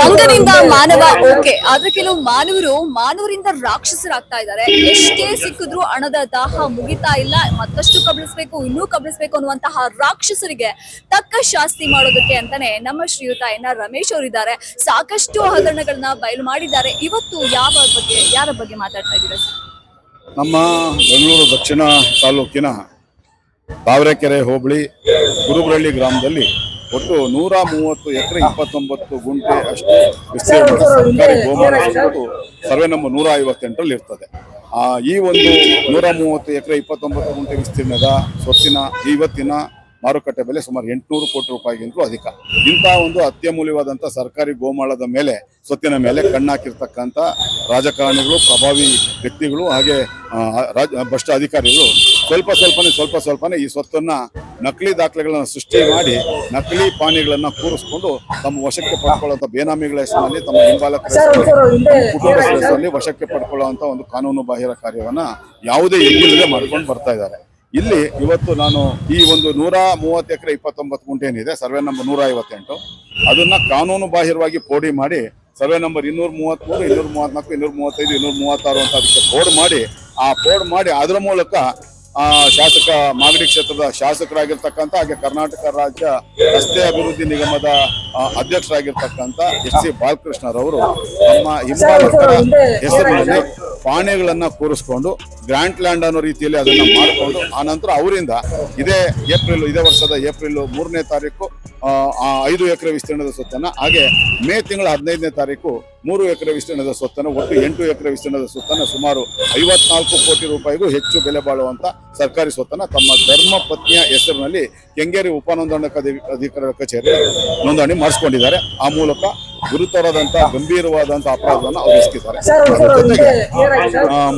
ಮಂಗನಿಂದ ಮಾನವ, ಓಕೆ. ಆದ್ರೆ ಕೆಲವು ಮಾನವರು ಮಾನವರಿಂದ ರಾಕ್ಷಸರಾಗ್ತಾ ಇದ್ದಾರೆ ಎಷ್ಟೇ ಸಿಕ್ಕಿದ್ರು ಹಣದ ದಾಹ ಮುಗಿತಾ ಇಲ್ಲ. ಮತ್ತಷ್ಟು ಕಬಳಿಸ್ಬೇಕು, ಇನ್ನೂ ಕಬಳಿಸ್ಬೇಕು ಅನ್ನುವಂತಹ ರಾಕ್ಷಸರಿಗೆ ತಕ್ಕ ಶಾಸ್ತಿ ಮಾಡೋದಕ್ಕೆ ಅಂತಾನೆ ನಮ್ಮ ಶ್ರೀಯುತ ಎನ್ ಆರ್ ರಮೇಶ್ ಅವರಿದ್ದಾರೆ. ಸಾಕಷ್ಟು ಹಗರಣಗಳನ್ನ ಬಯಲು ಮಾಡಿದ್ದಾರೆ. ಇವತ್ತು ಯಾವ ಬಗ್ಗೆ, ಯಾರ ಬಗ್ಗೆ ಮಾತಾಡ್ತಾ ಇದ್ದೀರಾ ನಮ್ಮ ಬೆಂಗಳೂರು ದಕ್ಷಿಣ ತಾಲೂಕಿನ ತಾವರೆಕೆರೆ ಹೋಬಳಿ ಗುರುಗಳಳ್ಳಿ ಗ್ರಾಮದಲ್ಲಿ ಒಟ್ಟು ನೂರ ಮೂವತ್ತು ಎಕರೆ ಇಪ್ಪತ್ತೊಂಬತ್ತು ಗುಂಟೆ ಅಷ್ಟು ವಿಸ್ತೀರ್ಣ ಸರ್ಕಾರಿ ಗೋಮಾನ ಸರ್ವೆ ನಂಬರ್ ನೂರ ಐವತ್ತೆಂಟರಲ್ಲಿ ಇರ್ತದೆ. ಆ ಈ ಒಂದು ನೂರ ಮೂವತ್ತು ಎಕರೆ ಇಪ್ಪತ್ತೊಂಬತ್ತು ಗುಂಟೆ ವಿಸ್ತೀರ್ಣದ ಸ್ವತ್ತಿನ ಇವತ್ತಿನ ಮಾರುಕಟ್ಟೆ ಬೆಲೆ ಸುಮಾರು ಎಂಟುನೂರು ಕೋಟಿ ರೂಪಾಯಿಗಿಂತಲೂ ಅಧಿಕ. ಇಂಥ ಒಂದು ಅತ್ಯಮೂಲ್ಯವಾದಂಥ ಸರ್ಕಾರಿ ಗೋಮಾಳದ ಮೇಲೆ ಸ್ವತ್ತಿನ ಮೇಲೆ ಕಣ್ಣಾಕಿರ್ತಕ್ಕಂಥ ರಾಜಕಾರಣಿಗಳು ಪ್ರಭಾವಿ ವ್ಯಕ್ತಿಗಳು ಹಾಗೆ ರಾಜ ಭ್ರಷ್ಟ ಅಧಿಕಾರಿಗಳು ಸ್ವಲ್ಪ ಸ್ವಲ್ಪನೇ ಸ್ವಲ್ಪ ಸ್ವಲ್ಪನೇ ಈ ಸ್ವತ್ತನ್ನ ನಕಲಿ ದಾಖಲೆಗಳನ್ನು ಸೃಷ್ಟಿ ಮಾಡಿ ನಕಲಿ ಪಾನಿಗಳನ್ನ ಕೂರಿಸಿಕೊಂಡು ತಮ್ಮ ವಶಕ್ಕೆ ಪಡ್ಕೊಳ್ಳುವಂಥ ಬೇನಾಮಿಗಳ ಹೆಸರಿನಲ್ಲಿ ತಮ್ಮ ಹಿಂಬಾಲಕ ಕುಟುಂಬದ ಹೆಸರಲ್ಲಿ ವಶಕ್ಕೆ ಪಡ್ಕೊಳ್ಳುವಂತ ಒಂದು ಕಾನೂನು ಬಾಹಿರ ಕಾರ್ಯವನ್ನ ಯಾವುದೇ ಎಲ್ಲಿಲ್ಲದೆ ಮಾಡ್ಕೊಂಡು ಬರ್ತಾ ಇದ್ದಾರೆ. ಇಲ್ಲಿ ಇವತ್ತು ನಾನು ಈ ಒಂದು ನೂರ ಮೂವತ್ತು ಎಕರೆ ಇಪ್ಪತ್ತೊಂಬತ್ತು ಗುಂಟೆ ಏನಿದೆ ಸರ್ವೆ ನಂಬರ್ ನೂರ ಐವತ್ತೆಂಟು. ಅದನ್ನ ಕಾನೂನು ಬಾಹಿರವಾಗಿ ಪೋಡಿ ಮಾಡಿ ಸರ್ವೆ ನಂಬರ್ ಇನ್ನೂರ ಮೂವತ್ಮೂರು ಇನ್ನೂರ ಮೂವತ್ನಾಲ್ಕು ಇನ್ನೂರ ಮೂವತ್ತೈದು ಇನ್ನೂರ ಮೂವತ್ತಾರು ಅಂತ ಅದಕ್ಕೆ ಪೋಡ್ ಮಾಡಿ ಆ ಪೋಡ್ ಮಾಡಿ ಅದರ ಮೂಲಕ ಶಾಸಕ ಮಾಗಡಿ ಕ್ಷೇತ್ರದ ಶಾಸಕರಾಗಿರ್ತಕ್ಕಂಥ ಹಾಗೆ ಕರ್ನಾಟಕ ರಾಜ್ಯ ರಸ್ತೆ ಅಭಿವೃದ್ಧಿ ನಿಗಮದ ಆ, ಅಧ್ಯಕ್ಷರಾಗಿರ್ತಕ್ಕಂಥ ಎಸ್ ಸಿ ಬಾಲಕೃಷ್ಣರವರು ತಮ್ಮ ಹಿಂಬಾಲಕರ ಹೆಸರಿನಲ್ಲಿ ಪಾಣಿಗಳನ್ನ ಕೂರಿಸ್ಕೊಂಡು ಗ್ರಾಂಟ್ ಲ್ಯಾಂಡ್ ಅನ್ನೋ ರೀತಿಯಲ್ಲಿ ಅದನ್ನ ಮಾಡಿಕೊಂಡು ಆ ನಂತರ ಅವರಿಂದ ಇದೇ ಏಪ್ರಿಲ್, ಇದೇ ವರ್ಷದ ಏಪ್ರಿಲ್ ಮೂರನೇ ತಾರೀಕು ಐದು ಎಕರೆ ವಿಸ್ತೀರ್ಣದ ಸ್ವತ್ತನ್ನ, ಹಾಗೆ ಮೇ ತಿಂಗಳ ಹದಿನೈದನೇ ತಾರೀಕು ಮೂರು ಎಕರೆ ವಿಸ್ತೀರ್ಣದ ಸ್ವತ್ತನ್ನು, ಒಟ್ಟು ಎಂಟು ಎಕರೆ ವಿಸ್ತೀರ್ಣದ ಸ್ವತ್ತನ್ನ ಸುಮಾರು ಐವತ್ನಾಲ್ಕು ಕೋಟಿ ರೂಪಾಯಿಗೂ ಹೆಚ್ಚು ಬೆಲೆ ಬಾಳುವಂತ ಸರ್ಕಾರಿ ಸ್ವತ್ತನ್ನ ತಮ್ಮ ಧರ್ಮ ಪತ್ನಿಯ ಹೆಸರಿನಲ್ಲಿ ಕೆಂಗೇರಿ ಉಪನೋಂದಣಿ ಅಧಿಕಾರಿ ಕಚೇರಿ ನೋಂದಣಿ ಮಾಡಿಸ್ಕೊಂಡಿದ್ದಾರೆ. ಆ ಮೂಲಕ ಗುರುತರದಂತ ಗಂಭೀರವಾದಂತ ಅಪರಾಧವನ್ನು ಅವರು ಜೊತೆಗೆ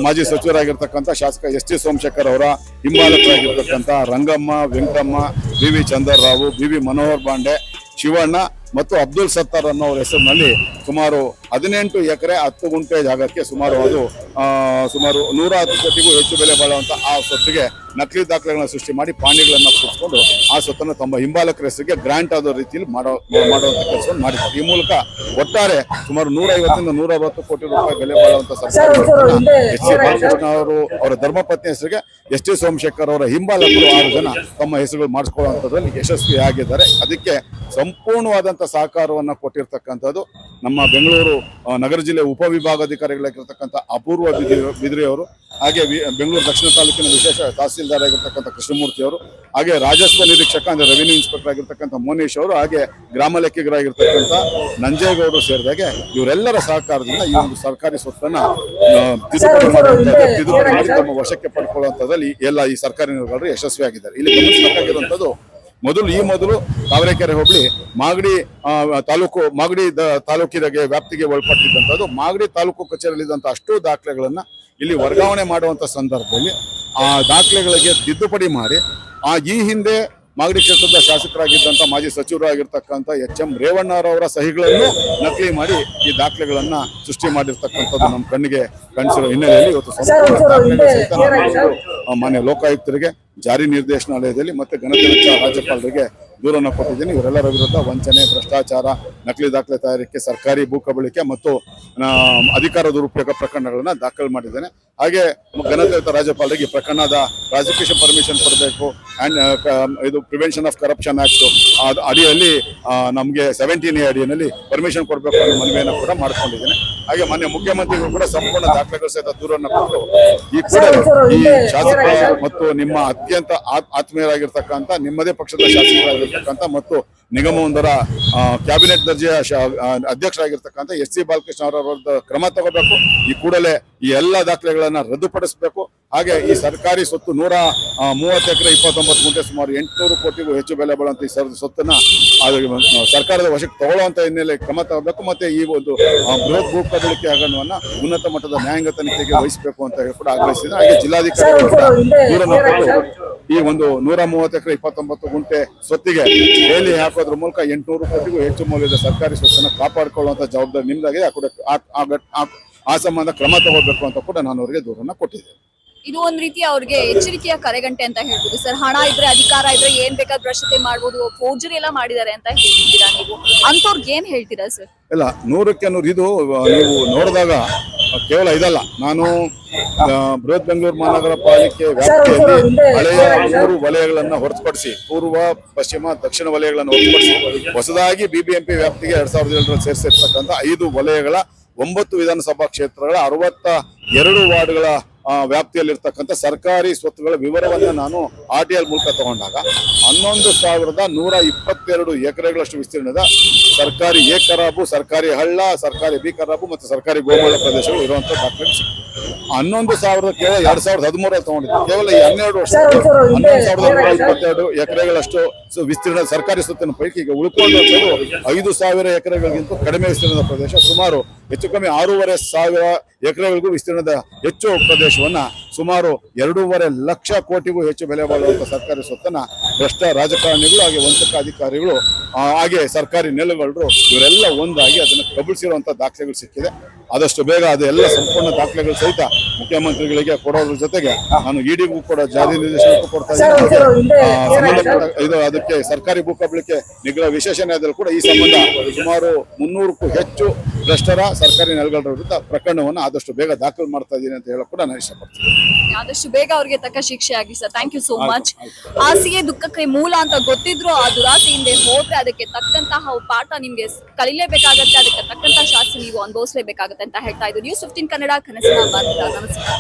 ಮಾಜಿ ಸಚಿವರಾಗಿರ್ತಕ್ಕಂಥ ಶಾಸಕ ಎಸ್ ಟಿ ಸೋಮಶೇಖರ್ ಅವರ ಹಿಂಬಾಲಕರಾಗಿರ್ತಕ್ಕಂಥ Rangamma Venkatamma B V Chandrarao B V Manohar Bande Shivanna ಮತ್ತು ಅಬ್ದುಲ್ ಸತ್ತಾರ್ ಅನ್ನೋ ಹೆಸರಿನಲ್ಲಿ ಸುಮಾರು ಹದಿನೆಂಟು ಎಕರೆ ಹತ್ತು ಗುಂಟೆ ಜಾಗಕ್ಕೆ ಸುಮಾರು ಅದು ಸುಮಾರು ನೂರ ಹತ್ತು ಕೋಟಿಗೂ ಹೆಚ್ಚು ಬೆಲೆ ಬಾಳುವಂಥ ಆ ಸ್ವತ್ತಿಗೆ ನಕಲಿ ದಾಖಲೆಗಳನ್ನು ಸೃಷ್ಟಿ ಮಾಡಿ ಪಾಣಿಗಳನ್ನು ಕೂರಿಸ್ಕೊಂಡು ಆ ಸ್ವತ್ತನ್ನು ತಮ್ಮ ಹಿಂಬಾಲಕರ ಹೆಸರಿಗೆ ಗ್ರಾಂಟ್ ಆದ ರೀತಿಯಲ್ಲಿ ಮಾಡೋ ಮಾಡುವಂಥ ಕೆಲಸವನ್ನು ಮಾಡಿದ್ದಾರೆ. ಈ ಮೂಲಕ ಒಟ್ಟಾರೆ ಸುಮಾರು ನೂರ ಐವತ್ತರಿಂದ ನೂರ ಅರವತ್ತು ಕೋಟಿ ರೂಪಾಯಿ ಬೆಲೆ ಬಾಳುವಂಥ ಸರ್ಕಾರ ಎಚ್ ಸಿ ಅವರ ಧರ್ಮಪತ್ನಿ ಹೆಸರಿಗೆ ಎಸ್ ಟಿ ಸೋಮಶೇಖರ್ ಅವರ ಹಿಂಬಾಲಕರು ಆರು ಜನ ತಮ್ಮ ಹೆಸರುಗಳು ಮಾಡಿಸ್ಕೊಳ್ಳುವಂಥದ್ರಲ್ಲಿ ಯಶಸ್ವಿಯಾಗಿದ್ದಾರೆ. ಅದಕ್ಕೆ ಸಂಪೂರ್ಣವಾದಂಥ ಸಹಕಾರವನ್ನು ಕೊಟ್ಟಿರ್ತಕ್ಕಂಥದ್ದು ನಮ್ಮ ಬೆಂಗಳೂರು ನಗರ ಜಿಲ್ಲೆ ಉಪವಿಭಾಗಾಧಿಕಾರಿಗಳಾಗಿರ್ತಕ್ಕಂಥ ಅಪೂರ್ವ ಬಿದಿ- ಬಿದ್ರಿ ಅವರು ಹಾಗೆ ಬೆಂಗಳೂರು ದಕ್ಷಿಣ ತಾಲೂಕಿನ ವಿಶೇಷ ತಹಸೀಲ್ದಾರ್ ಆಗಿರ್ತಕ್ಕಂಥ ಕೃಷ್ಣಮೂರ್ತಿ ಅವರು ಹಾಗೆ ರಾಜಸ್ವ ನಿರೀಕ್ಷಕ ಅಂದರೆ ರೆವಿನ್ಯೂ ಇನ್ಸ್ಪೆಕ್ಟರ್ ಆಗಿರ್ತಕ್ಕಂಥ ಮೋನೇಶ್ ಅವರು ಹಾಗೆ ಗ್ರಾಮ ಲೆಕ್ಕಿಗರಾಗಿರ್ತಕ್ಕಂಥ ನಂಜೇಗೌಡರು ಸೇರಿದಾಗೆ ಇವರೆಲ್ಲರ ಸಹಕಾರದಿಂದ ಈ ಒಂದು ಸರ್ಕಾರಿ ಸ್ವತ್ತನ್ನ ಆ, ತಿದ್ದುಪಡಿ ಮಾಡುವಂಥದ್ದು ತಿದ್ದುಪಡಿ ಮಾಡಿ ತಮ್ಮ ವಶಕ್ಕೆ ಪಡ್ಕೊಳ್ಳುವಂಥದ್ದಲ್ಲಿ ಎಲ್ಲ ಈ ಸರ್ಕಾರಿ ನೌಕರರು ಯಶಸ್ವಿಯಾಗಿದ್ದಾರೆ. ಇಲ್ಲಿ ಗಮನಿಸಬೇಕಾಗಿರುವಂಥದ್ದು ಮೊದಲು ಈ ಮೊದಲು ತಾವರೆಕೆರೆ ಹೋಬಳಿ ಮಾಗಡಿ ತಾಲೂಕು, ಮಾಗಡಿ ತಾಲೂಕಿಗೆ ವ್ಯಾಪ್ತಿಗೆ ಒಳಪಟ್ಟಿದ್ದಂಥದ್ದು, ಮಾಗಡಿ ತಾಲೂಕು ಕಚೇರಿಯಲ್ಲಿದ್ದಂಥ ಅಷ್ಟು ದಾಖಲೆಗಳನ್ನು ಇಲ್ಲಿ ವರ್ಗಾವಣೆ ಮಾಡುವಂತ ಸಂದರ್ಭದಲ್ಲಿ ಆ ದಾಖಲೆಗಳಿಗೆ ತಿದ್ದುಪಡಿ ಮಾಡಿ, ಆ ಈ ಹಿಂದೆ ಮಾಗಡಿ ಕ್ಷೇತ್ರದ ಶಾಸಕರಾಗಿದ್ದಂಥ ಮಾಜಿ ಸಚಿವರಾಗಿರ್ತಕ್ಕಂಥ ಎಚ್ ಎಂ ರೇವಣ್ಣರವರ ಸಹಿಗಳನ್ನು ನಕಲಿ ಮಾಡಿ ಈ ದಾಖಲೆಗಳನ್ನು ಸೃಷ್ಟಿ ಮಾಡಿರ್ತಕ್ಕಂಥದ್ದು ನಮ್ಮ ಕಣ್ಣಿಗೆ ಕಾಣಿಸಿರೋ ಹಿನ್ನೆಲೆಯಲ್ಲಿ ಇವತ್ತು ಸಂಪೂರ್ಣ ಮಾನ್ಯ ಲೋಕಾಯುಕ್ತರಿಗೆ ಜಾರಿ ನಿರ್ದೇಶನಾಲಯದಲ್ಲಿ ಮತ್ತೆ ಗಣತಂತ್ರ ರಾಜ್ಯಪಾಲರಿಗೆ ದೂರನ್ನು ಕೊಟ್ಟಿದ್ದೀನಿ. ಇವರೆಲ್ಲರ ವಿರುದ್ಧ ವಂಚನೆ ಭ್ರಷ್ಟಾಚಾರ ನಕಲಿ ದಾಖಲೆ ತಯಾರಿಕೆ ಸರ್ಕಾರಿ ಭೂ ಕಬಳಿಕೆ ಮತ್ತು ಅಧಿಕಾರ ದುರುಪಯೋಗ ಪ್ರಕರಣಗಳನ್ನು ದಾಖಲು ಮಾಡಿದ್ದೇನೆ. ಹಾಗೆ ಗಣತಂತ್ರ ರಾಜ್ಯಪಾಲರಿಗೆ ಪ್ರಕರಣದ ಪ್ರಾಸಿಕ್ಯೂಷನ್ ಪರ್ಮಿಷನ್ ಕೊಡಬೇಕು. ಅಂಡ್ ಇದು ಪ್ರಿವೆನ್ಷನ್ ಆಫ್ ಕರಪ್ಷನ್ ಆಕ್ಟ್ ಅಡಿಯಲ್ಲಿ ನಮಗೆ ಸೆವೆಂಟೀನ್ ಎ ಅಡಿಯಲ್ಲಿ ಪರ್ಮಿಷನ್ ಕೊಡಬೇಕು ಅನ್ನೋ ಮನವಿಯನ್ನು ಕೂಡ ಮಾಡ್ಕೊಂಡಿದ್ದೇನೆ. ಹಾಗೆ ಮಾನ್ಯ ಮುಖ್ಯಮಂತ್ರಿಗಳು ಕೂಡ ಸಂಪೂರ್ಣ ದಾಖಲೆಗಳು ಸಹಿತ ದೂರನ್ನು ಕೊಟ್ಟು ಈ ಕೂಡ ಈ ಶಾಸಕ ಮತ್ತು ನಿಮ್ಮ ಅತ್ಯಂತ ಆತ್- ಆತ್ಮೀಯರಾಗಿರ್ತಕ್ಕಂಥ ನಿಮ್ಮದೇ ಪಕ್ಷದ ಶಾಸಕರಾಗಿರ್ತಕ್ಕಂಥ ಮತ್ತು ನಿಗಮವೊಂದರ ಕ್ಯಾಬಿನೆಟ್ ದರ್ಜೆಯ ಅಧ್ಯಕ್ಷರಾಗಿರ್ತಕ್ಕಂಥ ಎಸ್ ಸಿ ಬಾಲಕೃಷ್ಣ ಅವರ ಕ್ರಮ ತಗೋಬೇಕು ಈ ಕೂಡಲೇ ಈ ಎಲ್ಲ ದಾಖಲೆಗಳನ್ನ ರದ್ದುಪಡಿಸಬೇಕು ಹಾಗೆ ಈ ಸರ್ಕಾರಿ ಸ್ವತ್ತು ನೂರ ಮೂವತ್ತು ಎಕರೆ ಇಪ್ಪತ್ತೊಂಬತ್ತು ಗುಂಟೆ ಸುಮಾರು ಎಂಟುನೂರು ಕೋಟಿಗೂ ಹೆಚ್ಚು ಬೆಲೆ ಬಾಳುವಂತ ಈ ಸ್ವತ್ತನ್ನ ಸರ್ಕಾರದ ವಶಕ್ಕೆ ತಗೊಳ್ಳುವಂತ ಹಿನ್ನೆಲೆ ಕ್ರಮ ತಗೋಬೇಕು ಮತ್ತೆ ಈ ಒಂದು ಬೃಹತ್ ಭೂ ಹಗರಣವನ್ನ ಉನ್ನತ ಮಟ್ಟದ ನ್ಯಾಯಾಂಗ ತನಿಖೆಗೆ ವಹಿಸಬೇಕು ಅಂತ ಹೇಳಿ ಕೂಡ ಆಗ್ರಹಿಸಿದೆ ಹಾಗೆ ಜಿಲ್ಲಾಧಿಕಾರಿಗಳು ಕೂಡ ದೂರನ್ನು ಈ ಒಂದು ನೂರ ಮೂವತ್ತು ಎಕರೆ ಇಪ್ಪತ್ತೊಂಬತ್ತು ಗುಂಟೆ ಸ್ವತ್ತಿಗೆ ಬೇಲಿ ಹಾಕೋದ್ರ ಮೂಲಕ ಎಂಟುನೂರು ಕೋಟಿಗೂ ಹೆಚ್ಚು ಮೌಲ್ಯದ ಸರ್ಕಾರಿ ಸ್ವತ್ತನ್ನು ಕಾಪಾಡಿಕೊಳ್ಳುವಂತ ಜವಾಬ್ದಾರಿ ನಿಮ್ದಾಗಿದೆ. ಆ ಸಂಬಂಧ ಕ್ರಮ ತಗೋಬೇಕು ಅಂತ ಕೂಡ ನಾನು ಅವರಿಗೆ ದೂರನ್ನ ಕೊಟ್ಟಿದ್ದೇನೆ. ಇದು ಒಂದ್ ರೀತಿ ಅವ್ರಿಗೆ ಎಚ್ಚರಿಕೆಯ ಕರೆಗಂಟೆ ಅಂತ ಹೇಳ್ಬೋದು. ಸರ್ ಹಣ ಇದ್ರೆ ಅಧಿಕಾರ ಇದ್ರೆ ಏನ್ ಬೇಕಾದ್ರೂ ಭ್ರಷ್ಟತೆ ಮಾಡ್ಬೋದು ಫೋರ್ಜರಿ ಎಲ್ಲ ಮಾಡಿದ್ದಾರೆ ಅಂತ ಹೇಳ್ತಿದ್ದೀರಾ ನೀವು? ಅಂತವ್ರಿಗೆ ಏನ್ ಹೇಳ್ತೀರಾ ಸರ್? ಇಲ್ಲ ನೂರಕ್ಕೆ ನೂರು ಇದು ನೀವು ನೋಡಿದಾಗ ಕೇವಲ ಇದಲ್ಲ. ನಾನು ಬೃಹತ್ ಬೆಂಗಳೂರು ಮಹಾನಗರ ಪಾಲಿಕೆ ವ್ಯಾಪ್ತಿಯಲ್ಲಿ ಹಳೆಯ ಮೂರು ವಲಯಗಳನ್ನ ಹೊರತುಪಡಿಸಿ ಪೂರ್ವ ಪಶ್ಚಿಮ ದಕ್ಷಿಣ ವಲಯಗಳನ್ನು ಹೊರತುಪಡಿಸಿ ಹೊಸದಾಗಿ ಬಿಬಿಎಂಪಿ ವ್ಯಾಪ್ತಿಗೆ ಎರಡ್ ಸಾವಿರದ ಏಳರಲ್ಲಿ ಸೇರಿಸಿರ್ತಕ್ಕಂಥ ಐದು ವಲಯಗಳ ಒಂಬತ್ತು ವಿಧಾನಸಭಾ ಕ್ಷೇತ್ರಗಳ ಅರವತ್ತ ಎರಡು ವಾರ್ಡ್ಗಳ ವ್ಯಾಪ್ತಿಯಲ್ಲಿರ್ತಕ್ಕಂಥ ಸರ್ಕಾರಿ ಸ್ವತ್ತುಗಳ ವಿವರವನ್ನ ನಾನು ಆರ್ ಟಿ ಎಲ್ ಮೂಲಕ ತಗೊಂಡಾಗ ಹನ್ನೊಂದು ಸಾವಿರದ ನೂರ ಇಪ್ಪತ್ತೆರಡು ಎಕರೆಗಳಷ್ಟು ವಿಸ್ತೀರ್ಣದ ಸರ್ಕಾರಿ ಎ ಕರಾಬು ಸರ್ಕಾರಿ ಹಳ್ಳ ಸರ್ಕಾರಿ ಬಿ ಕರಾಬು ಮತ್ತು ಸರ್ಕಾರಿ ಗೋಮಾಳ ಪ್ರದೇಶಗಳು ಇರುವಂಥ ಡಾಕ್ಯುಮೆಂಟ್ಸ್ ಹನ್ನೊಂದು ಸಾವಿರದ ಕೇವಲ ಎರಡ್ ಸಾವಿರದ ಹದಿಮೂರಲ್ಲಿ ತಗೊಂಡಿದ್ದು. ಕೇವಲ ಈ ಹನ್ನೆರಡು ವರ್ಷ ಹನ್ನೊಂದು ಸಾವಿರದ ನೂರ ಇಪ್ಪತ್ತೆರಡು ಎಕರೆಗಳಷ್ಟು ವಿಸ್ತೀರ್ಣ ಸರ್ಕಾರಿ ಸ್ವತ್ತಿನ ಪೈಕಿ ಈಗ ಉಳ್ಕೊಂಡು ಐದು ಸಾವಿರ ಎಕರೆಗಳಿಗಿಂತ ಕಡಿಮೆ ವಿಸ್ತೀರ್ಣದ ಪ್ರದೇಶ ಸುಮಾರು ಹೆಚ್ಚು ಕಮ್ಮಿ ಆರೂವರೆ ಸಾವಿರ ಎಕರೆಗಳಿಗೂ ವಿಸ್ತೀರ್ಣದ ಹೆಚ್ಚು ಪ್ರದೇಶವನ್ನ ಸುಮಾರು ಎರಡೂವರೆ ಲಕ್ಷ ಕೋಟಿಗೂ ಹೆಚ್ಚು ಬೆಲೆ ಬಾಳುವಂಥ ಸರ್ಕಾರಿ ಸ್ವತ್ತನ್ನ ಭ್ರಷ್ಟ ರಾಜಕಾರಣಿಗಳು ಹಾಗೆ ವಂಚಕ ಅಧಿಕಾರಿಗಳು ಹಾಗೆ ಸರ್ಕಾರಿ ನೆಲೆಗಳರು ಇವರೆಲ್ಲ ಒಂದಾಗಿ ಅದನ್ನು ಕಬಳಿಸಿರುವಂಥ ದಾಖಲೆಗಳು ಸಿಕ್ಕಿದೆ. ಆದಷ್ಟು ಬೇಗ ಅದೆಲ್ಲ ಸಂಪೂರ್ಣ ದಾಖಲೆಗಳು ಸಹಿತ ಮುಖ್ಯಮಂತ್ರಿಗಳಿಗೆ ಕೊಡೋದ್ರ ಜೊತೆಗೆ ನಾನು ಇಡಿಗೂ ಕೂಡ ಜಾರಿ ನಿರ್ದೇಶನಕ್ಕೂ ಕೊಡ್ತಾ ಇದ್ದೀನಿ. ಇದು ಅದಕ್ಕೆ ಸರ್ಕಾರಿ ಭೂಕಬಳಿಕೆ ನಿಗ್ರಹ ವಿಶೇಷ ನ್ಯಾಯದಲ್ಲಿ ಕೂಡ ಈ ಸಂಬಂಧ ಸುಮಾರು ಮುನ್ನೂರಕ್ಕೂ ಹೆಚ್ಚು ಭ್ರಷ್ಟರ ಸರ್ಕಾರಿ ನೆಲೆಗಳ ವಿರುದ್ಧ ಪ್ರಕರಣವನ್ನು ಆದಷ್ಟು ಬೇಗ ದಾಖಲು ಮಾಡ್ತಾ ಇದ್ದೀನಿ ಅಂತ ಹೇಳಕ್ ಕೂಡ ನಾನು ಇಷ್ಟಪಡ್ತೀನಿ. ಆದಷ್ಟು ಬೇಗ ಅವರಿಗೆ ತಕ್ಕ ಶಿಕ್ಷೆ ಆಗಿ sir thank you so much ಹಾಸಿಗೆ ದುಃಖಕ್ಕೆ ಮೂಲ ಅಂತ ಗೊತ್ತಿದ್ರು ಆ ದುರಾಸೆ ಹಿಂದೆ ಹೋದ್ರೆ ಅದಕ್ಕೆ ತಕ್ಕಂತಹ ಪಾಠ ನಿಮ್ಗೆ ಕಲಿಲೇಬೇಕಾಗತ್ತೆ ಅದಕ್ಕೆ ತಕ್ಕಂತಹ ಶಾಸ್ತಿ ನೀವು ಅನುಭವಿಸಲೇಬೇಕಾಗತ್ತೆ ಅಂತ ಹೇಳ್ತಾ ಇದ್ರು ನ್ಯೂಸ್ ಫಿಫ್ಟೀನ್ ಕನ್ನಡ ಕನಸಿನ ಭಾರತ ನಮಸ್ಕಾರ.